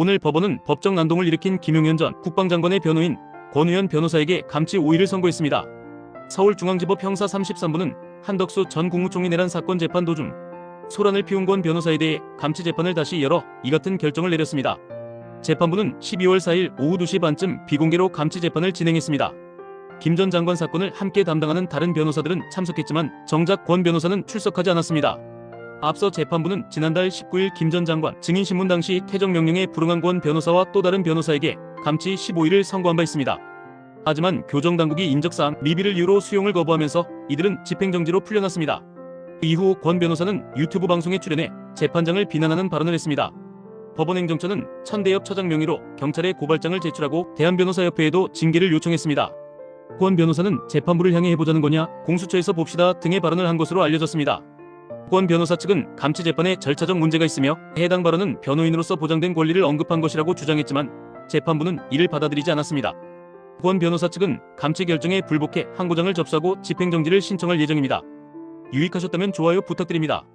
오늘 법원은 법정 난동을 일으킨 김용현 전 국방장관의 변호인 권우현 변호사에게 감치 5일을 선고했습니다. 서울중앙지법 형사 33부는 한덕수 전 국무총리 내란 사건 재판 도중 소란을 피운 권 변호사에 대해 감치 재판을 다시 열어 이 같은 결정을 내렸습니다. 재판부는 12월 4일 오후 2시 반쯤 비공개로 감치 재판을 진행했습니다. 김 전 장관 사건을 함께 담당하는 다른 변호사들은 참석했지만 정작 권 변호사는 출석하지 않았습니다. 앞서 재판부는 지난달 19일 김 전 장관 증인신문 당시 퇴정 명령에 불응한 권 변호사와 또 다른 변호사에게 감치 15일을 선고한 바 있습니다. 하지만 교정당국이 인적사항 미비를 이유로 수용을 거부하면서 이들은 집행정지로 풀려났습니다. 이후 권 변호사는 유튜브 방송에 출연해 재판장을 비난하는 발언을 했습니다. 법원행정처는 천대엽 처장 명의로 경찰에 고발장을 제출하고 대한변호사협회에도 징계를 요청했습니다. 권 변호사는 재판부를 향해 해보자는 거냐, 공수처에서 봅시다 등의 발언을 한 것으로 알려졌습니다. 권 변호사 측은 감치 재판에 절차적 문제가 있으며 해당 발언은 변호인으로서 보장된 권리를 언급한 것이라고 주장했지만 재판부는 이를 받아들이지 않았습니다. 권 변호사 측은 감치 결정에 불복해 항고장을 접수하고 집행정지를 신청할 예정입니다. 유익하셨다면 좋아요 부탁드립니다.